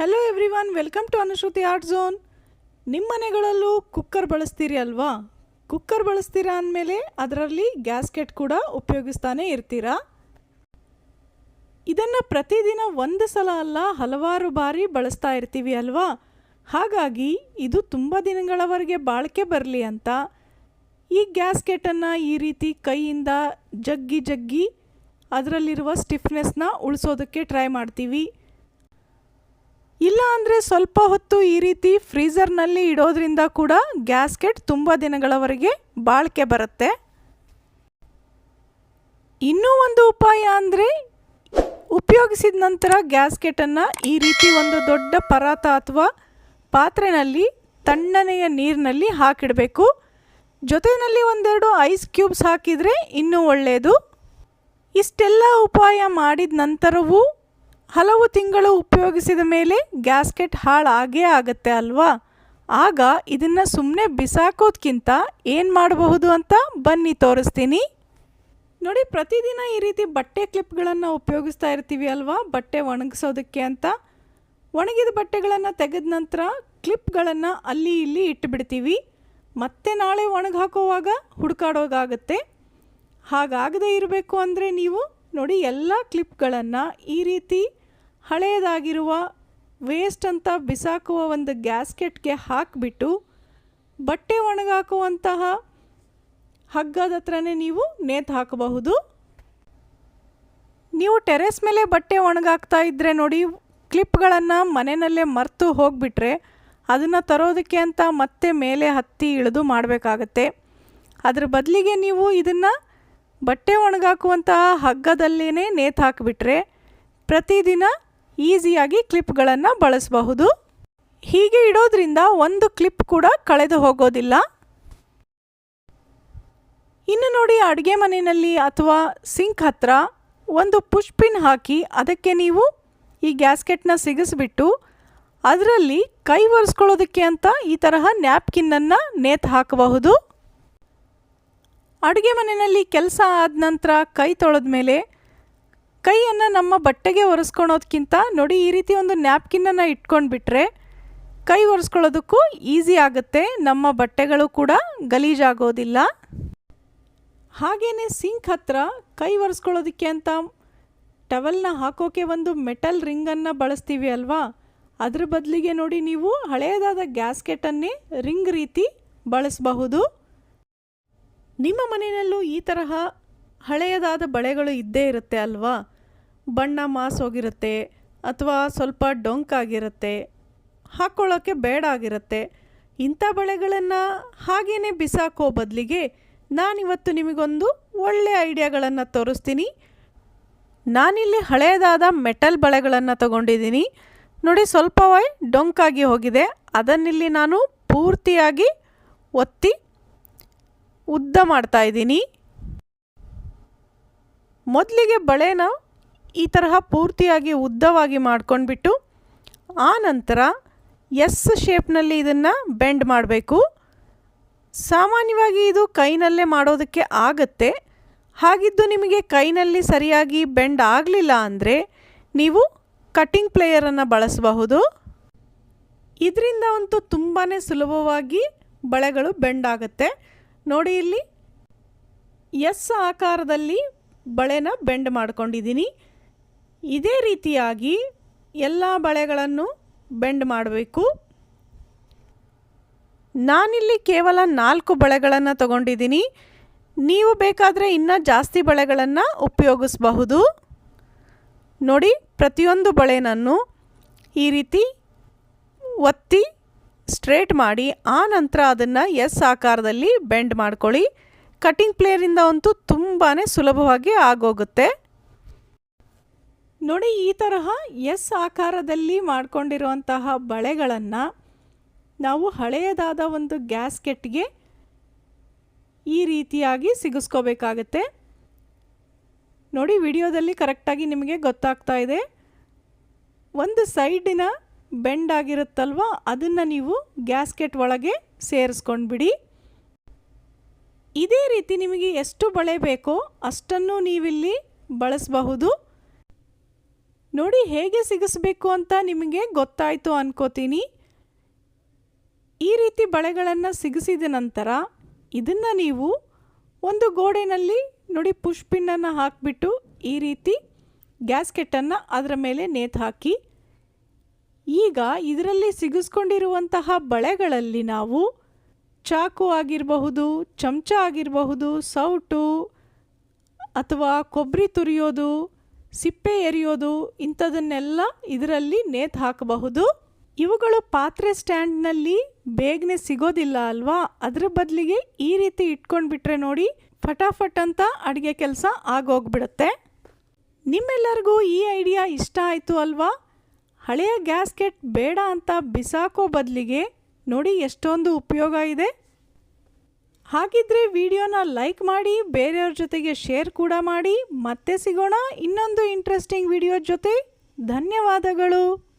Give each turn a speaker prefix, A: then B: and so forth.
A: Hello everyone welcome to Anushruti art zone ನಿಮ್ಮ ಮನೆಗಳಲ್ಲೂ cooker ಬಳಸ್ತೀರಿ ಅಲ್ವಾ? ಕುಕ್ಕರ್ ಬಳಸ್ತೀರಾ ಅಂದಮೇಲೆ ಅದರಲ್ಲಿ ಗ್ಯಾಸ್ಕೆಟ್ ಕೂಡ ಉಪಯೋಗಿಸ್ತಾನೆ ಇರ್ತೀರಾ? ಇದನ್ನು ಪ್ರತಿದಿನ ಒಂದು ಸಲ ಅಲ್ಲ ಹಲವಾರು ಬಾರಿ ಬಳಸ್ತಾ ಇರ್ತೀವಿ ಅಲ್ವಾ? ಹಾಗಾಗಿ ಇದು ತುಂಬ ದಿನಗಳವರೆಗೆ ಬಾಳಿಕೆ ಬರಲಿ ಅಂತ. ಈ ಗ್ಯಾಸ್ಕೆಟನ್ನು ಈ ರೀತಿ ಕೈಯಿಂದ ಜಗ್ಗಿ ಜಗ್ಗಿ ಅದರಲ್ಲಿರುವ ಸ್ಟಿಫ್ನೆಸ್ನ ಉಳಿಸೋದಕ್ಕೆ ಟ್ರೈ ಮಾಡ್ತೀವಿ. ಇಲ್ಲ ಅಂದರೆ ಸ್ವಲ್ಪ ಹೊತ್ತು ಈ ರೀತಿ ಫ್ರೀಝರ್ನಲ್ಲಿ ಇಡೋದ್ರಿಂದ ಕೂಡ ಗ್ಯಾಸ್ಕೆಟ್ ತುಂಬ ದಿನಗಳವರೆಗೆ ಬಾಳಿಕೆ ಬರುತ್ತೆ. ಇನ್ನೂ ಒಂದು ಉಪಾಯ ಅಂದರೆ ಉಪಯೋಗಿಸಿದ ನಂತರ ಗ್ಯಾಸ್ಕೆಟನ್ನು ಈ ರೀತಿ ಒಂದು ದೊಡ್ಡ ಪರಾತ ಅಥವಾ ಪಾತ್ರೆನಲ್ಲಿ ತಣ್ಣನೆಯ ನೀರಿನಲ್ಲಿ ಹಾಕಿಡಬೇಕು. ಜೊತೆಯಲ್ಲಿ ಒಂದೆರಡು ಐಸ್ ಕ್ಯೂಬ್ಸ್ ಹಾಕಿದರೆ ಇನ್ನೂ ಒಳ್ಳೆಯದು ಇಷ್ಟೆಲ್ಲ ಉಪಾಯ ಮಾಡಿದ ನಂತರವೂ ಹಲವು ತಿಂಗಳು ಉಪಯೋಗಿಸಿದ ಮೇಲೆ ಗ್ಯಾಸ್ಕೆಟ್ ಹಾಳಾಗೇ ಆಗುತ್ತೆ ಅಲ್ವಾ? ಆಗ ಇದನ್ನು ಸುಮ್ಮನೆ ಬಿಸಾಕೋದ್ಕಿಂತ ಏನು ಮಾಡಬಹುದು ಅಂತ ಬನ್ನಿ ತೋರಿಸ್ತೀನಿ. ನೋಡಿ, ಪ್ರತಿದಿನ ಈ ರೀತಿ ಬಟ್ಟೆ ಕ್ಲಿಪ್ಗಳನ್ನು ಉಪಯೋಗಿಸ್ತಾ ಇರ್ತೀವಿ ಅಲ್ವಾ? ಬಟ್ಟೆ ಒಣಗಿಸೋದಕ್ಕೆ ಅಂತ. ಒಣಗಿದ ಬಟ್ಟೆಗಳನ್ನು ತೆಗೆದ ನಂತರ ಕ್ಲಿಪ್ಗಳನ್ನು ಅಲ್ಲಿ ಇಲ್ಲಿ ಇಟ್ಟುಬಿಡ್ತೀವಿ ಮತ್ತೆ ನಾಳೆ ಒಣಗಿ ಹಾಕೋವಾಗ ಹುಡುಕಾಡೋಗಾಗತ್ತೆ ಹಾಗಾಗದೇ ಇರಬೇಕು ಅಂದರೆ ನೀವು ನೋಡಿ, ಎಲ್ಲ ಕ್ಲಿಪ್ಗಳನ್ನು ಈ ರೀತಿ ಹಳೆಯದಾಗಿರುವ ವೇಸ್ಟ್ ಅಂತ ಬಿಸಾಕುವ ಒಂದು ಗ್ಯಾಸ್ಕೆಟ್ಗೆ ಹಾಕಿಬಿಟ್ಟು ಬಟ್ಟೆ ಒಣಗಾಕುವಂತಹ ಹಗ್ಗದ ಹತ್ರನೇ ನೀವು ನೇತು ಹಾಕಬಹುದು. ನೀವು ಟೆರೆಸ್ ಮೇಲೆ ಬಟ್ಟೆ ಒಣಗಾಕ್ತಾ ಇದ್ದರೆ ನೋಡಿ ಕ್ಲಿಪ್ಗಳನ್ನು ಮನೆಯಲ್ಲೇ ಮರೆತು ಹೋಗಿಬಿಟ್ರೆ ಅದನ್ನು ತರೋದಕ್ಕೆ ಅಂತ ಮತ್ತೆ ಮೇಲೆ ಹತ್ತಿ ಇಳಿದು ಮಾಡಬೇಕಾಗತ್ತೆ. ಅದರ ಬದಲಿಗೆ ನೀವು ಇದನ್ನು ಬಟ್ಟೆ ಒಣಗಾಕುವಂತಹ ಹಗ್ಗದಲ್ಲೇ ನೇತು ಹಾಕಿಬಿಟ್ರೆ ಪ್ರತಿದಿನ ಈಸಿಯಾಗಿ ಕ್ಲಿಪ್ಗಳನ್ನು ಬಳಸಬಹುದು. ಹೀಗೆ ಇಡೋದ್ರಿಂದ ಒಂದು ಕ್ಲಿಪ್ ಕೂಡ ಕಳೆದು ಹೋಗೋದಿಲ್ಲ. ಇನ್ನು ನೋಡಿ ಅಡುಗೆ ಮನೆಯಲ್ಲಿ ಅಥವಾ ಸಿಂಕ್ ಹತ್ರ ಒಂದು ಪುಷ್ಪಿನ್ ಹಾಕಿ ಅದಕ್ಕೆ ನೀವು ಈ ಗ್ಯಾಸ್ಕೆಟ್ನ ಸಿಗಿಸ್ಬಿಟ್ಟು ಅದರಲ್ಲಿ ಕೈ ಒರೆಸ್ಕೊಳ್ಳೋದಕ್ಕೆ ಅಂತ ಈ ತರಹ ನ್ಯಾಪ್ಕಿನ್ನನ್ನು ನೇತು ಹಾಕಬಹುದು. ಅಡುಗೆ ಮನೆಯಲ್ಲಿ ಕೆಲಸ ಆದ ನಂತರ ಕೈ ತೊಳೆದ ಮೇಲೆ ಕೈಯನ್ನು ನಮ್ಮ ಬಟ್ಟೆಗೆ ಒರೆಸ್ಕೊಳೋದಕ್ಕಿಂತ ನೋಡಿ ಈ ರೀತಿ ಒಂದು ನ್ಯಾಪ್ಕಿನ್ನನ್ನು ಇಟ್ಕೊಂಡ್ಬಿಟ್ರೆ ಕೈ ಒರೆಸ್ಕೊಳ್ಳೋದಕ್ಕೂ ಈಸಿ ಆಗುತ್ತೆ. ನಮ್ಮ ಬಟ್ಟೆಗಳು ಕೂಡ ಗಲೀಜಾಗೋದಿಲ್ಲ. ಹಾಗೆಯೇ ಸಿಂಕ್ ಹತ್ರ ಕೈ ಒರೆಸ್ಕೊಳ್ಳೋದಕ್ಕೆ ಅಂತ ಟವೆಲ್ನ ಹಾಕೋಕೆ ಒಂದು ಮೆಟಲ್ ರಿಂಗನ್ನು ಬಳಸ್ತೀವಿ ಅಲ್ವಾ? ಅದ್ರ ಬದಲಿಗೆ ನೋಡಿ ನೀವು ಹಳೆಯದಾದ ಗ್ಯಾಸ್ಕೆಟನ್ನೇ ರಿಂಗ್ ರೀತಿ ಬಳಸಬಹುದು. ನಿಮ್ಮ ಮನೆಯಲ್ಲೂ ಈ ತರಹ ಹಳೆಯದಾದ ಬಳೆಗಳು ಇದ್ದೇ ಇರುತ್ತೆ ಅಲ್ವಾ? ಬಣ್ಣ ಮಾಸೋಗಿರುತ್ತೆ ಅಥವಾ ಸ್ವಲ್ಪ ಡೊಂಕಾಗಿರುತ್ತೆ ಹಾಕ್ಕೊಳ್ಳೋಕ್ಕೆ ಬೇಡ ಆಗಿರುತ್ತೆ. ಇಂಥ ಬಳೆಗಳನ್ನು ಹಾಗೇ ಬಿಸಾಕೋ ಬದಲಿಗೆ ನಾನಿವತ್ತು ನಿಮಗೊಂದು ಒಳ್ಳೆಯ ಐಡಿಯಾಗಳನ್ನು ತೋರಿಸ್ತೀನಿ. ನಾನಿಲ್ಲಿ ಹಳೆಯದಾದ ಮೆಟಲ್ ಬಳೆಗಳನ್ನು ತಗೊಂಡಿದ್ದೀನಿ. ನೋಡಿ, ಸ್ವಲ್ಪವೇ ಡೊಂಕಾಗಿ ಹೋಗಿದೆ. ಅದನ್ನಿಲ್ಲಿ ನಾನು ಪೂರ್ತಿಯಾಗಿ ಒತ್ತಿ ಉದ್ದ ಮಾಡ್ತಾ ಇದ್ದೀನಿ. ಮೊದಲಿಗೆ ಬಳೆನ ಈ ತರಹ ಪೂರ್ತಿಯಾಗಿ ಉದ್ದವಾಗಿ ಮಾಡ್ಕೊಂಡ್ಬಿಟ್ಟು ಆ ನಂತರ ಎಸ್ ಶೇಪ್ನಲ್ಲಿ ಇದನ್ನು ಬೆಂಡ್ ಮಾಡಬೇಕು. ಸಾಮಾನ್ಯವಾಗಿ ಇದು ಕೈನಲ್ಲೇ ಮಾಡೋದಕ್ಕೆ ಆಗತ್ತೆ. ಹಾಗಿದ್ದು ನಿಮಗೆ ಕೈನಲ್ಲಿ ಸರಿಯಾಗಿ ಬೆಂಡ್ ಆಗಲಿಲ್ಲ ಅಂದರೆ ನೀವು ಕಟ್ಟಿಂಗ್ ಪ್ಲೇಯರನ್ನು ಬಳಸಬಹುದು. ಇದರಿಂದ ಅಂತೂ ತುಂಬಾ ಸುಲಭವಾಗಿ ಬಳೆಗಳು ಬೆಂಡ್ ಆಗುತ್ತೆ. ನೋಡಿ ಇಲ್ಲಿ ಎಸ್ ಆಕಾರದಲ್ಲಿ ಬಳೆನ ಬೆಂಡ್ ಮಾಡ್ಕೊಂಡಿದ್ದೀನಿ. ಇದೇ ರೀತಿಯಾಗಿ ಎಲ್ಲ ಬಳೆಗಳನ್ನು ಬೆಂಡ್ ಮಾಡಬೇಕು. ನಾನಿಲ್ಲಿ ಕೇವಲ ನಾಲ್ಕು ಬಳೆಗಳನ್ನು ತಗೊಂಡಿದ್ದೀನಿ. ನೀವು ಬೇಕಾದರೆ ಇನ್ನೂ ಜಾಸ್ತಿ ಬಳೆಗಳನ್ನು ಉಪಯೋಗಿಸಬಹುದು. ನೋಡಿ, ಪ್ರತಿಯೊಂದು ಬಳೆನನ್ನು ಈ ರೀತಿ ಒತ್ತಿ ಸ್ಟ್ರೇಟ್ ಮಾಡಿ, ಆ ನಂತರ ಅದನ್ನು ಎಸ್ ಆಕಾರದಲ್ಲಿ ಬೆಂಡ್ ಮಾಡ್ಕೊಳ್ಳಿ. ಕಟಿಂಗ್ ಪ್ಲೇಯರಿಂದ ಅಂತೂ ತುಂಬಾ ಸುಲಭವಾಗಿ ಆಗೋಗುತ್ತೆ. ನೋಡಿ, ಈ ತರಹ ಎಸ್ ಆಕಾರದಲ್ಲಿ ಮಾಡ್ಕೊಂಡಿರುವಂತಹ ಬಳೆಗಳನ್ನು ನಾವು ಹಳೆಯದಾದ ಒಂದು ಗ್ಯಾಸ್ಕೆಟ್ಗೆ ಈ ರೀತಿಯಾಗಿ ಸಿಗಿಸ್ಕೋಬೇಕಾಗತ್ತೆ. ನೋಡಿ, ವಿಡಿಯೋದಲ್ಲಿ ಕರೆಕ್ಟಾಗಿ ನಿಮಗೆ ಗೊತ್ತಾಗ್ತಾ ಇದೆ. ಒಂದು ಸೈಡಿನ ಬೆಂಡ್ ಆಗಿರುತ್ತಲ್ವ, ಅದನ್ನು ನೀವು ಗ್ಯಾಸ್ಕೆಟ್ ಒಳಗೆ ಸೇರಿಸ್ಕೊಂಡ್ಬಿಡಿ. ಇದೇ ರೀತಿ ನಿಮಗೆ ಎಷ್ಟು ಬಳೆ ಬೇಕೋ ಅಷ್ಟನ್ನು ನೀವಿಲ್ಲಿ ಬಳಸಬಹುದು. ನೋಡಿ ಹೇಗೆ ಸಿಗಿಸ್ಬೇಕು ಅಂತ ನಿಮಗೆ ಗೊತ್ತಾಯಿತು ಅನ್ಕೋತೀನಿ. ಈ ರೀತಿ ಬಳೆಗಳನ್ನು ಸಿಗಿಸಿದ ನಂತರ ಇದನ್ನು ನೀವು ಒಂದು ಗೋಡೆನಲ್ಲಿ ನೋಡಿ ಪುಷ್ಪಿನ್ನನ್ನು ಹಾಕಿಬಿಟ್ಟು ಈ ರೀತಿ ಗ್ಯಾಸ್ಕೆಟನ್ನು ಅದರ ಮೇಲೆ ನೇತು ಹಾಕಿ. ಈಗ ಇದರಲ್ಲಿ ಸಿಗಿಸ್ಕೊಂಡಿರುವಂತಹ ಬಳೆಗಳಲ್ಲಿ ನಾವು ಚಾಕು ಆಗಿರಬಹುದು, ಚಮಚ ಆಗಿರಬಹುದು, ಸೌಟು ಅಥವಾ ಕೊಬ್ಬರಿ ತುರಿಯೋದು ಸಿಪ್ಪೆ ಎರಿಯೋದು ಇಂಥದನ್ನೆಲ್ಲ ಇದರಲ್ಲಿ ನೇತು ಹಾಕಬಹುದು. ಇವುಗಳು ಪಾತ್ರೆ ಸ್ಟ್ಯಾಂಡ್ನಲ್ಲಿ ಬೇಗನೆ ಸಿಗೋದಿಲ್ಲ ಅಲ್ವಾ? ಅದರ ಬದಲಿಗೆ ಈ ರೀತಿ ಇಟ್ಕೊಂಡ್ಬಿಟ್ರೆ ನೋಡಿ ಫಟಾಫಟ್ ಅಂತ ಅಡುಗೆ ಕೆಲಸ ಆಗೋಗ್ಬಿಡುತ್ತೆ. ನಿಮ್ಮೆಲ್ಲರಿಗೂ ಈ ಐಡಿಯಾ ಇಷ್ಟ ಆಯಿತು ಅಲ್ವಾ? ಹಳೆಯ ಗ್ಯಾಸ್ಕೆಟ್ ಬೇಡ ಅಂತ ಬಿಸಾಕೋ ಬದಲಿಗೆ ನೋಡಿ ಎಷ್ಟೊಂದು ಉಪಯೋಗ ಇದೆ. ಹಾಗಿದ್ರೆ ವಿಡಿಯೋನ ಲೈಕ್ ಮಾಡಿ, ಬೇರೆಯವ್ರ ಜೊತೆಗೆ ಶೇರ್ ಕೂಡ ಮಾಡಿ. ಮತ್ತೆ ಸಿಗೋಣ ಇನ್ನೊಂದು ಇಂಟ್ರೆಸ್ಟಿಂಗ್ ವಿಡಿಯೋ ಜೊತೆ. ಧನ್ಯವಾದಗಳು.